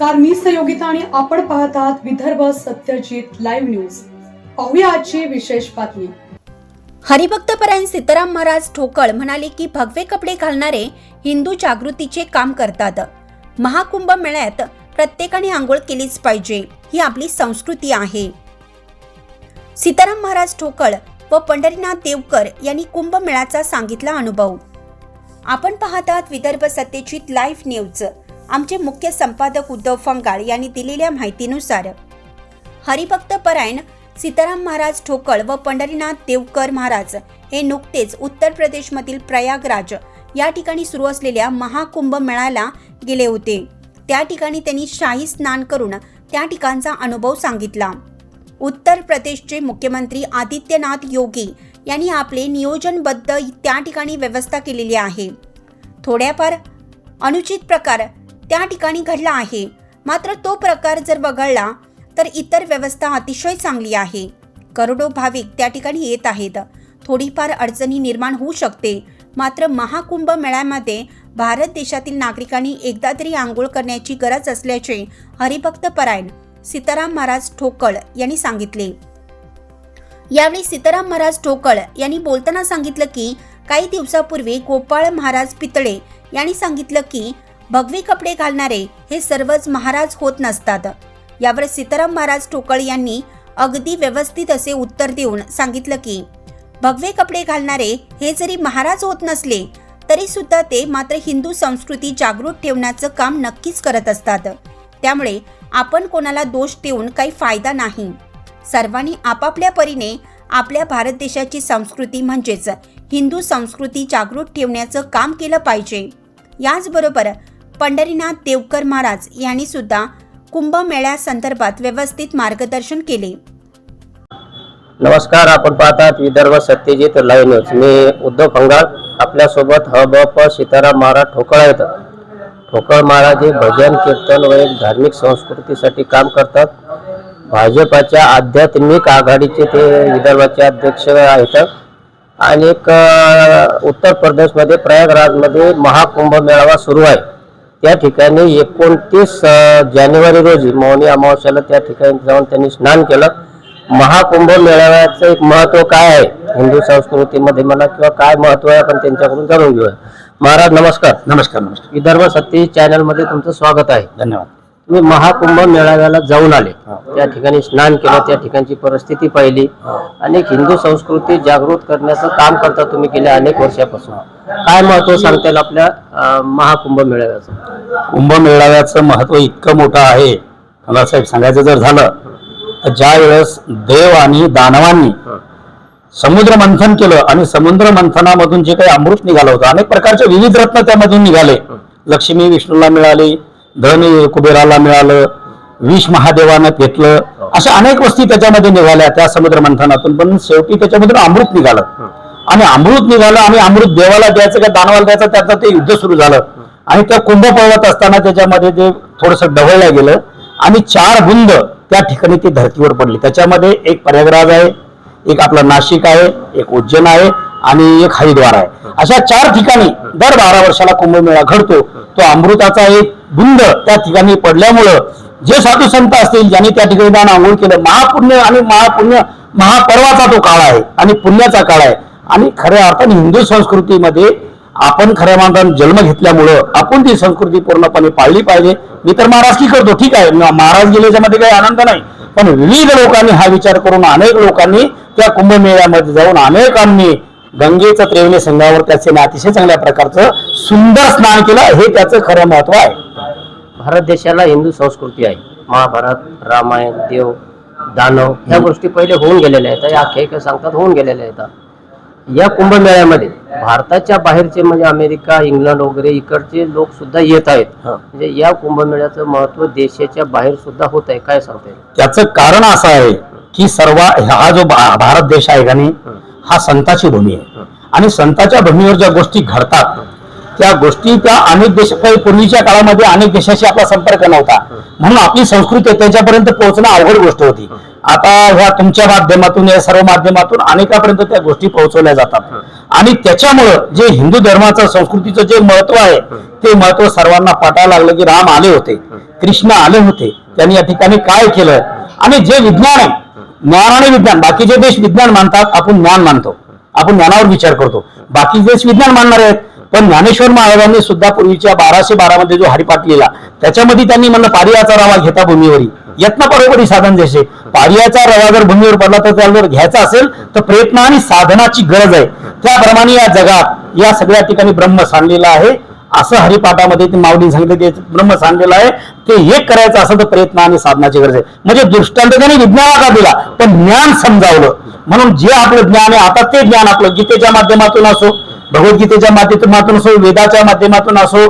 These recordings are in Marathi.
नमस्कार मी सहयोगिता आणि आपण पाहत आहात विदर्भ सत्यजित लाईव्ह न्यूज. पाहूया आजची विशेष बातमी. हरिभक्तपरायण सीताराम महाराज ठोकळ म्हणाले की भगवे कपडे घालणारे हिंदू जागृतीचे काम करतात. महाकुंभ मेळ्यात प्रत्येकाने आंघोळ केलीच पाहिजे ही आपली संस्कृती आहे. सीताराम महाराज ठोकळ व पंढरीनाथ देवकर यांनी कुंभमेळ्याचा सांगितला अनुभव. आपण पाहतात विदर्भ सत्यजित लाईव्ह न्यूज. आमचे मुख्य संपादक उद्धव फंगाळ यांनी दिलेल्या माहितीनुसार हरिभक्त परायण सीताराम महाराज ठोकळ व पंढरीनाथ देवकर महाराज हे नुकतेच उत्तर प्रदेशमधील प्रयागराज या ठिकाणी सुरू असलेल्या महाकुंभ मेळ्याला गेले होते. त्या ठिकाणी त्यांनी शाही स्नान करून त्या ठिकाणचा अनुभव सांगितला. उत्तर प्रदेशचे मुख्यमंत्री आदित्यनाथ योगी यांनी आपले नियोजनबद्ध त्या ठिकाणी व्यवस्था केलेली आहे. थोड्याफार अनुचित प्रकार त्या ठिकाणी घडला आहे. मात्र तो प्रकार जर वगळला तर इतर व्यवस्था अतिशय चांगली आहे. करोडो भाविक त्या ठिकाणी येत आहेत. थोडीफार अडचणी निर्माण होऊ शकते. मात्र महाकुंभ मेळ्यामध्ये भारत देशातील नागरिकांनी एकदा तरी आंघोळ करण्याची गरज असल्याचे हरिभक्त परायण सीताराम महाराज ठोकळ यांनी सांगितले. यावेळी सीताराम महाराज ठोकळ यांनी बोलताना सांगितलं की काही दिवसापूर्वी गोपाळ महाराज पितळे यांनी सांगितलं की भगवे कपडे घालणारे हे सर्वच महाराज होत नसतात. यावर सीताराम महाराज ठोकळ यांनी अगदी व्यवस्थित असे उत्तर देऊन सांगितलं की भगवे कपडे घालणारे हे जरी महाराज होत नसले तरी सुद्धा ते मात्र हिंदू संस्कृती जागृत ठेवण्याचं काम नक्कीच करत असतात. त्यामुळे आपण कोणाला दोष देऊन काही फायदा नाही. सर्वांनी आपापल्या परीने आपल्या भारत देशाची संस्कृती म्हणजेच हिंदू संस्कृती जागृत ठेवण्याचं काम केलं पाहिजे. याचबरोबर पंढरीनाथ देवकर महाराज यांनी सुद्धा कुंभमेळ्यासंदर्भात व्यवस्थित मार्गदर्शन केले. नमस्कार आपण पाहतात विदर्भ सत्यजित लाईव्ह न्यूज. मी उद्धव फंगाळ आपल्यासोबत ह ब प सीताराम महाराज ठोकळ आहेत. ठोकळ महाराज हे भजन कीर्तन व एक धार्मिक संस्कृतीसाठी काम करतात. भाजपाच्या आध्यात्मिक आघाडीचे ते विदर्भाचे अध्यक्ष आहेत. आणि एक उत्तर प्रदेशमध्ये प्रयागराजमध्ये महाकुंभ मेळावा सुरू आहे. त्या ठिकाणी एकोणतीस जानेवारी रोजी मौनी अमावस्याला त्या ठिकाणी जाऊन त्यांनी स्नान केलं. महाकुंभ मेळाव्याचं एक महत्त्व काय आहे? हिंदू संस्कृतीमध्ये म्हणा किंवा काय महत्त्व आहे आपण त्यांच्याकडून जाणून घेऊया. महाराज नमस्कार. नमस्कार नमस्कार. विदर्भ सत्य चॅनलमध्ये तुमचं स्वागत आहे. धन्यवाद. तुम्ही महाकुंभ मेळाव्याला जाऊन आले. त्या ठिकाणी स्नान केलं त्या ठिकाणची परिस्थिती पाहिली. अनेक हिंदू संस्कृती जागृत करण्याचं काम करता तुम्ही गेल्या अनेक वर्षापासून. काय महत्त्व सांगता येईल आपल्या महाकुंभ मेळाव्याचं? कुंभमेळाव्याचं महत्त्व इतकं मोठं आहे. मला साहेब सांगायचं जर झालं तर ज्या वेळेस देव आणि दानवांनी समुद्र मंथन केलं आणि समुद्र मंथनामधून जे काही अमृत निघालं होतं अनेक प्रकारचे विविध रत्न त्यामधून निघाले. लक्ष्मी विष्णूला मिळाली धन कुबेराला मिळालं विष महादेवानं घेतलं अशा अनेक वस्ती त्याच्यामध्ये निघाल्या त्या समुद्र मंथनातून. पण शेवटी त्याच्यामधून अमृत निघालं. आणि अमृत निघालं आणि अमृत देवाला द्यायचं का दानवाला द्यायचं त्याचं ते युद्ध सुरू झालं. आणि त्या कुंभ पळवत असताना त्याच्यामध्ये ते थोडस ढवळलं गेलं आणि चार बुंद त्या ठिकाणी ती धर्तीवर पडली. त्याच्यामध्ये एक प्रयागराज आहे एक आपलं नाशिक आहे एक उज्जैन आहे आणि एक हरिद्वार आहे. अशा चार ठिकाणी दर बारा वर्षाला कुंभमेळा घडतो. तो अमृताचा एक बुंद त्या ठिकाणी पडल्यामुळं जे साधू संत असतील ज्यांनी त्या ठिकाणी जाऊन आंघोळ केलं महापुण्य आणि महापुण्य महापर्वाचा तो काळ आहे आणि पुण्याचा काळ आहे. आणि खऱ्या अर्थाने हिंदू संस्कृतीमध्ये आपण खऱ्या मानताना जन्म घेतल्यामुळं आपण ती संस्कृती पूर्णपणे पाळली पाहिजे. मी तर महाराष्ट्री करतो ठीक आहे. महाराज गेल्याच्यामध्ये काही आनंद नाही. पण विविध लोकांनी हा विचार करून अनेक लोकांनी त्या कुंभमेळ्यामध्ये जाऊन अनेकांनी गंगेचं त्रेवणी संघावर त्याचे अतिशय चांगल्या प्रकारचं सुंदर स्नान केलं. हे त्याचं खरं महत्त्व आहे. भारत देशाला हिंदू संस्कृती आहे. महाभारत रामायण देव दानव ह्या गोष्टी पहिले होऊन गेलेल्या आहेत. या आख्यायिका सांगतात होऊन गेलेल्या आहेत. या कुंभमेळ्यामध्ये भारताच्या बाहेरचे म्हणजे अमेरिका इंग्लंड वगैरे इकडचे लोक सुद्धा येत आहेत. म्हणजे या कुंभमेळ्याचं महत्त्व देशाच्या बाहेर सुद्धा होत आहे. काय सांगता त्याचं कारण असं आहे की सर्व हा जो भारत देश आहे का नाही हा संताची भूमी आहे. आणि संताच्या भूमीवर ज्या गोष्टी घडतात त्या गोष्टी त्या अनेक देश पूर्वीच्या काळामध्ये अनेक देशाशी आपला संपर्क नव्हता. म्हणून आपली संस्कृती त्याच्यापर्यंत पोहोचणं अवघड गोष्ट होती. आता ह्या तुमच्या माध्यमातून या सर्व माध्यमातून अनेकापर्यंत त्या गोष्टी पोहोचवल्या जातात. आणि त्याच्यामुळं जे हिंदू धर्माचं संस्कृतीचं जे महत्त्व आहे ते महत्त्व सर्वांना पटायला लागलं की राम आले होते कृष्ण आले होते त्यांनी या ठिकाणी काय केलं? आणि जे विज्ञान आहे ज्ञान आणि विज्ञान बाकीचे देश विज्ञान मानतात आपण ज्ञान मानतो. आपण ज्ञानावर विचार करतो. बाकी देश विज्ञान मानणार आहेत पण ज्ञानेश्वर महाराजांनी सुद्धा पूर्वीच्या बाराशे बारा मध्ये जो हरिपाठ लिहिला त्याच्यामध्ये त्यांनी म्हणलं पारियाचा रवा घेता भूमीवरी. यत्न बरोबरी साधन जसे. पारियाचा रवा जर भूमीवर पडला तर त्याला जर घ्यायचा असेल तर प्रयत्न आणि साधनाची गरज आहे. त्याप्रमाणे या जगात या सगळ्या ठिकाणी ब्रह्म सांडलेला आहे. असं हरिपाठामध्ये ते माऊलीने सांगितलं ते ब्रह्म सांगलेलं आहे. ते एक करायचं असं तर प्रयत्न आणि साधनाची गरज आहे. म्हणजे दृष्टांत त्याने विज्ञानाचा दिला पण ज्ञान समजावलं. म्हणून जे आपलं ज्ञान आहे आता ते ज्ञान आपलं गीतेच्या माध्यमातून असो भगवद्गीतेच्या माध्यमातून असो वेदाच्या माध्यमातून असो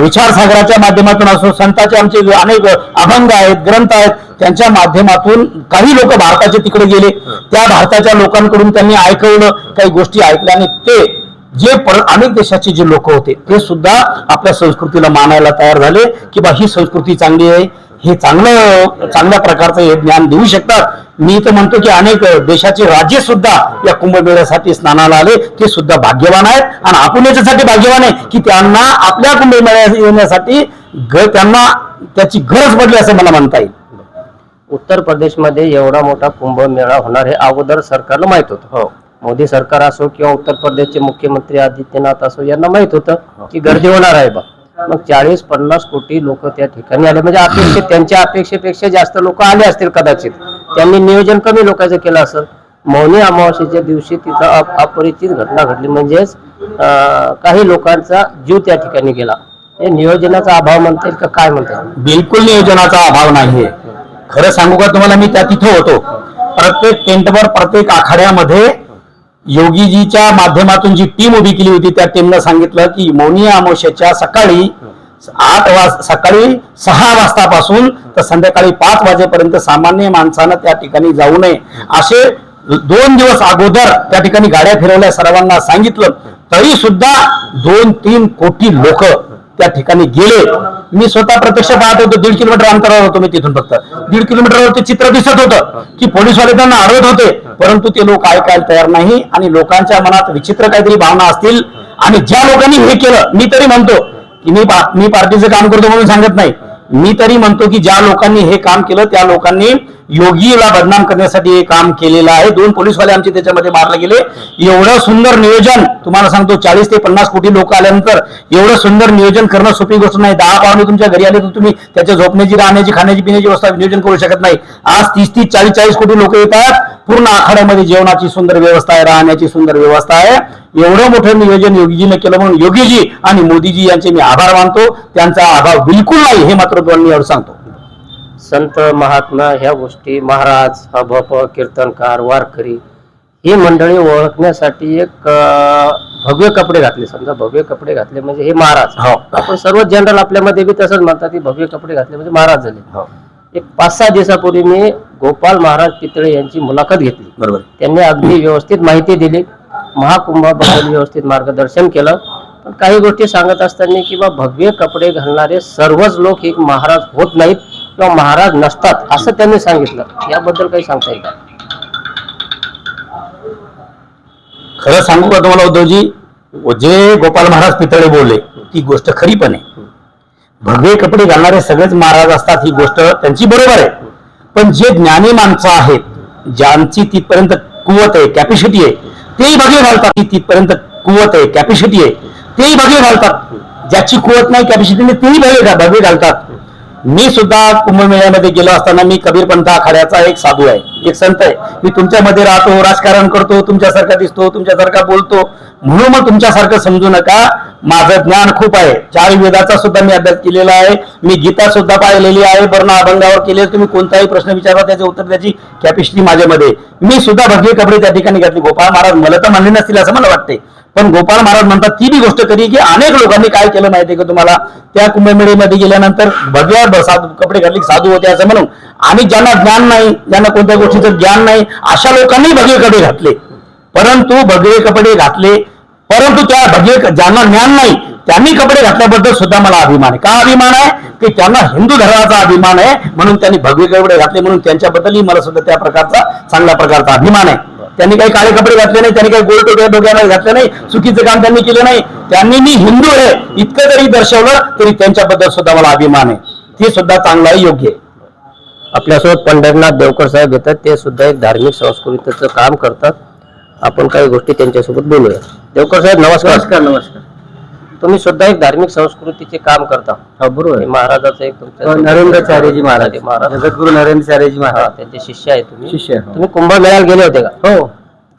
विचारसागराच्या माध्यमातून असो संतांचे आमचे अनेक अभंग आहेत ग्रंथ आहेत त्यांच्या माध्यमातून काही लोक भारताचे तिकडे गेले. त्या भारताच्या लोकांकडून त्यांनी ऐकवलं काही गोष्टी ऐकल्या आणि ते जे अनेक देशाचे जे लोक होते ते सुद्धा आपल्या संस्कृतीला मानायला तयार झाले की बा ही संस्कृती चांगली आहे हे चांगलं चांगल्या प्रकारचं हे ज्ञान देऊ शकतात. मी तर म्हणतो की अनेक देशाचे राज्य सुद्धा या कुंभमेळ्यासाठी स्नानाला आले. ते सुद्धा भाग्यवान आहेत. आणि आपण याच्यासाठी भाग्यवान आहे की त्यांना आपल्या कुंभमेळ्यात येण्यासाठी त्यांना त्याची गरज पडली असं मला म्हणता येईल. उत्तर प्रदेशमध्ये एवढा मोठा कुंभमेळा होणार हे अगोदर सरकारला माहीत होतं. हो. मोदी सरकार असो किंवा उत्तर प्रदेशचे मुख्यमंत्री आदित्यनाथ असो यांना माहीत होतं की गर्दी होणार आहे बा. मग चाळीस पन्नास कोटी लोक त्या ठिकाणी आले. म्हणजे अपेक्षित त्यांच्या अपेक्षेपेक्षा जास्त लोक आले असतील कदाचित. त्यांनी नियोजन कमी लोकांचं केलं असेल. मौनी अमावास्येच्या दिवशी तिथं अपरिचित घटना घडली. म्हणजेच काही लोकांचा जीव त्या ठिकाणी गेला. हे नियोजनाचा अभाव म्हणता येईल का काय म्हणता येईल? बिलकुल नियोजनाचा अभाव नाहीये. खरं सांगू का तुम्हाला मी त्या तिथं होतो. प्रत्येक टेंटवर प्रत्येक आखाड्यामध्ये योगीजीच्या माध्यमातून जी टीम उभी केली होती त्या टीमनं सांगितलं की मौनी अमावस्येच्या सकाळी आठ वाज सकाळी सहा वाजतापासून तर संध्याकाळी पाच वाजेपर्यंत सामान्य माणसानं त्या ठिकाणी जाऊ नये. असे दोन दिवस अगोदर त्या ठिकाणी गाड्या फिरवल्या सर्वांना सांगितलं. तरी सुद्धा दोन तीन कोटी लोक त्या ठिकाणी गेले. मी स्वतः प्रत्यक्ष पाहत होतो दीड किलोमीटर अंतरावर होतो मी तिथून फक्त. दीड किलोमीटरवर ते चित्र दिसत होतं की पोलीसवाले त्यांना अडवत होते परंतु ते लोक ऐकायला तयार नाही आणि लोकांच्या मनात विचित्र काहीतरी भावना असतील. आणि ज्या लोकांनी हे केलं मी तरी म्हणतो की मी पा- मी पार्टीचं काम करतो म्हणून सांगत नाही. मी तरी म्हणतो की ज्या लोकांनी हे काम केलं त्या लोकांनी योगीला बदनाम करण्यासाठी हे काम केलेलं आहे. दोन पोलीसवाले आमचे त्याच्यामध्ये मारले गेले. एवढं सुंदर नियोजन तुम्हाला सांगतो चाळीस ते पन्नास कोटी लोक आल्यानंतर एवढं सुंदर नियोजन करणं सोपी गोष्ट नाही. दहा पाहुणे तुमच्या घरी आले तर तुम्ही त्याच्या झोपण्याची राहण्याची खाण्याची पिण्याची व्यवस्था नियोजन करू शकत नाही. आज तीस तीस चाळीस चाळीस कोटी लोक येतात. पूर्ण आखाड्यामध्ये जेवणाची सुंदर व्यवस्था आहे राहण्याची सुंदर व्यवस्था आहे. एवढं मोठं नियोजन योगीजीने केलं म्हणून योगीजी आणि मोदीजी यांचे मी आभार मानतो. त्यांचा अभाव बिलकुल नाही हे मात्र तुम्हाला मी एवढं सांगतो. संत महात्मा ह्या गोष्टी महाराज हभप कीर्तनकार वारकरी ही मंडळी ओळखण्यासाठी एक भव्य कपडे घातले. समजा भव्य कपडे घातले म्हणजे हे महाराज. हो. आपण सर्व जनरल आपल्यामध्ये बी तसंच म्हणतात की भव्य कपडे घातले म्हणजे महाराज झाले. एक पाच सहा दिवसापूर्वी मी गोपाल महाराज पितळे यांची मुलाखत घेतली. बरोबर. त्यांनी अगदी व्यवस्थित माहिती दिली. महाकुंभाबद्दल व्यवस्थित मार्गदर्शन केलं. पण काही गोष्टी सांगत असताना किंवा भव्य कपडे घालणारे सर्वच लोक एक महाराज होत नाहीत. किंवा महाराज नसतात असं त्यांनी सांगितलं. याबद्दल काही सांगता येईल खरं सांगू का तुम्हाला उद्धवजी? जे गोपाल महाराज पितळे बोलले ती गोष्ट खरी पण आहे. भगवे कपडे घालणारे सगळेच महाराज असतात ही गोष्ट त्यांची बरोबर आहे. पण जे ज्ञानी माणसं आहेत ज्यांची तिथपर्यंत कुवत आहे कॅपॅसिटी आहे तेही भगवे घालतात. तिथपर्यंत कुवत आहे कॅपॅसिटी आहे तेही भगवे घालतात. ज्याची कुवत नाही कॅपॅसिटी नाही तेही भगवे भगवे घालतात. मी सुद्धा कुंभमेळ्यामध्ये गेलो असताना मी कबीर पंथ आखाड्याचा एक साधू आहे एक संत आहे. मी तुमच्यामध्ये राहतो राजकारण करतो तुमच्यासारखा दिसतो तुमच्यासारखा बोलतो. म्हणून मग तुमच्यासारखं समजू नका. माझं ज्ञान खूप आहे. चार वेदाचा सुद्धा मी अभ्यास केलेला आहे. मी गीता सुद्धा पाहिलेली आहे. वर्ण अभंगावर केले तुम्ही कोणताही प्रश्न विचारला त्याचे उत्तर त्याची कॅपॅसिटी माझ्यामध्ये मी सुद्धा भगवे कपडे त्या ठिकाणी घातले. गोपाळ महाराज मला तर म्हणले नसतील असं मला वाटते पण गोपाळ महाराज म्हणतात ती बी गोष्ट कधी की अनेक लोकांनी काय केलं माहितीये का तुम्हाला? त्या कुंभमेळीमध्ये गेल्यानंतर भगव्या साधू कपडे घातले साधू होते असं म्हणून. आणि ज्यांना ज्ञान नाही ज्यांना कोणत्या गोष्टीचं ज्ञान नाही अशा लोकांनी भगवे कपडे घातले. परंतु भगवे कपडे घातले परंतु त्या भगवे ज्यांना ज्ञान नाही त्यांनी कपडे घातल्याबद्दल सुद्धा मला अभिमान आहे. का अभिमान आहे? की त्यांना हिंदू धर्माचा अभिमान आहे म्हणून त्यांनी भगवे कपडे घातले म्हणून त्यांच्याबद्दलही मला सुद्धा त्या प्रकारचा चांगल्या प्रकारचा अभिमान आहे. त्यांनी काही काळे कपडे घातले नाही त्यांनी काही गोल टोक्या डोक्याला घातले नाही चुकीचं काम त्यांनी केलं नाही. त्यांनी मी हिंदू आहे इतकं जरी दर्शवलं तरी त्यांच्याबद्दल सुद्धा मला अभिमान आहे. ते सुद्धा चांगलं आहे योग्य आहे. आपल्यासोबत पंढरनाथ देवकर साहेब येतात ते सुद्धा एक धार्मिक संस्कृतीचं काम करतात. आपण काही गोष्टी त्यांच्यासोबत बोलूया. देवकर साहेब नमस्कार. नमस्कार नमस्कार. तुम्ही सुद्धा एक धार्मिक संस्कृतीचे काम करता. हो बरोबर. हे महाराजाचं एक नरेंद्राचार्यजी महाराज. महाराज. जगद्गुरु नरेंद्रचार्यजी हा, महाराज. त्यांचे शिष्य आहे तुम्ही. शिष्य आहे, हो. तुम्ही कुंभमेळ्याला गेले होते का? हो.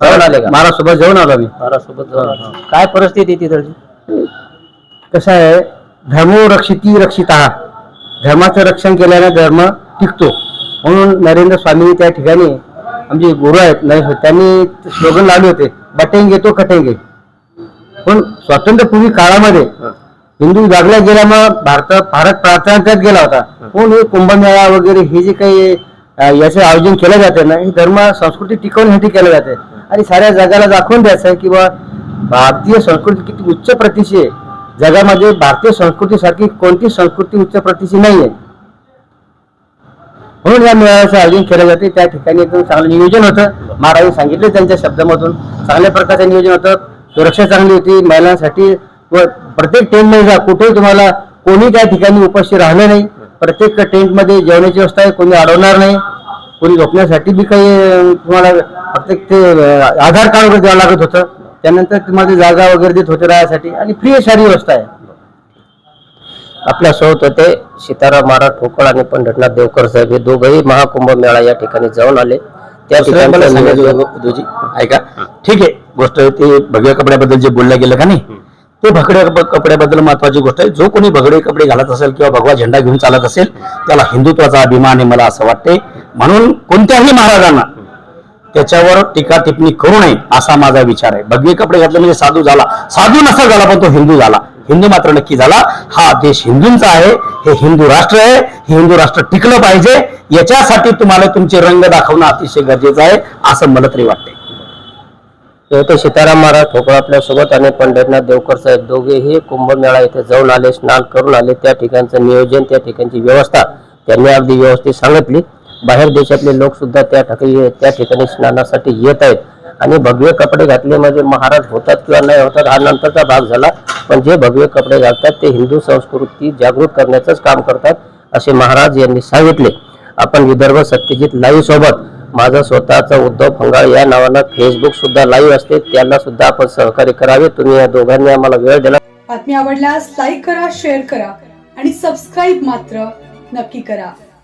जाऊन आले का? महाराज सोबत जाऊन आलो मी महाराज सोबत जाऊन आले. काय परिस्थिती तिथलची कसं आहे धर्मो रक्षिती रक्षिता. धर्माचं रक्षण केल्याने धर्म टिकतो. म्हणून नरेंद्र स्वामी त्या ठिकाणी आमचे गुरु आहेत. नरेंद्र त्यांनी स्लोगन लावले होते बटेंगे तो कटेंगे पण स्वातंत्र्यपूर्वी काळामध्ये हिंदू जागल्या गेल्यामुळे भारत भारत प्रार्थनात्यात गेला होता. पण हे कुंभमेळा वगैरे हे जे काही याचे आयोजन केलं जाते ना ही धर्म संस्कृती टिकवण्यासाठी केलं जाते. आणि साऱ्या जगाला दाखवून द्यायचं आहे की बा भारतीय संस्कृती किती उच्च प्रतीची आहे. जगामध्ये भारतीय संस्कृतीसारखी कोणती संस्कृती उच्च प्रतीची नाही आहे म्हणून या मेळाव्याचं आयोजन केलं जाते. त्या ठिकाणी एकदम चांगलं नियोजन होतं. महाराजांनी सांगितलं त्यांच्या शब्दामधून. चांगल्या प्रकारचं नियोजन होतं. सुरक्षा चांगली होती महिलांसाठी व प्रत्येक टेंटमध्ये जा कुठेही तुम्हाला कोणी त्या ठिकाणी उपस्थित राहिलं नाही. प्रत्येक टेंटमध्ये जेवणाची व्यवस्था आहे कोणी अडवणार नाही. कोणी झोपण्यासाठी बी काही तुम्हाला प्रत्येक ते आधार कार्ड वगैरे द्यावं लागत होतं. त्यानंतर तुम्हाला जागा वगैरे देत होते राहण्यासाठी आणि फ्री सारी व्यवस्था आहे. आपल्यासोबत होते सीताराम महाराज ठोकळ आणि पंढरनाथ देवकर साहेब. हे दोघंही महाकुंभ मेळा या ठिकाणी जाऊन आले. त्या मला सांगायचं होतं, उद्धवजी, ऐका. ठीक आहे गोष्ट ते भगव्या कपड्याबद्दल जे बोललं गेलं का नाही ते भगड्या कप- कपड्याबद्दल महत्वाची गोष्ट आहे. जो कोणी भगडे कपडे घालत असेल किंवा भगवा झेंडा घेऊन चालत असेल त्याला हिंदुत्वाचा अभिमान आहे मला असं वाटते म्हणून कोणत्याही महाराजांना त्याच्यावर टीका टिप्पणी करू नये असा माझा विचार आहे. भगवे कपडे घातले म्हणजे साधू झाला. साधू नसा झाला पण तो हिंदू झाला. हिंदू मात्र नक्की झाला. हा देश हिंदूंचा आहे. हे हिंदू राष्ट्र आहे. हे हिंदू राष्ट्र टिकलं पाहिजे. याच्यासाठी तुम्हाला तुमचे रंग दाखवणं अतिशय गरजेचं आहे असं मला तरी वाटते ते सीताराम महाराज ठोकळ आपल्यासोबत आणि पंढरनाथ देवकर साहेब दोघेही कुंभमेळा इथे जाऊन आले स्नान करून आले. त्या ठिकाणचं नियोजन त्या ठिकाणची व्यवस्था त्यांनी अगदी व्यवस्थित सांगितली. बाहेर देशातले लोक सुद्धा त्या ठिकाणी त्या ठिकाणी स्नानासाठी येत आहेत. आणि भगवे कपडे घातले म्हणजे महाराज होतात किंवा नाही होतात हा नंतरचा भाग झाला. पण जे भगवे कपडे घालतात ते हिंदू संस्कृती जागृत करण्याचंच काम करतात असे महाराज यांनी सांगितले. आपण विदर्भ सत्यजित लाईव्ह सोबत माझा स्वतःचा उद्धव फंगाळ या नावानं फेसबुक सुद्धा लाईव्ह असते. त्यांना सुद्धा आपण सहकार्य करावे. तुम्ही या दोघांनी आम्हाला वेळ दिला. बातमी आवडल्यास लाईक करा शेअर करा आणि सबस्क्राईब मात्र नक्की करा.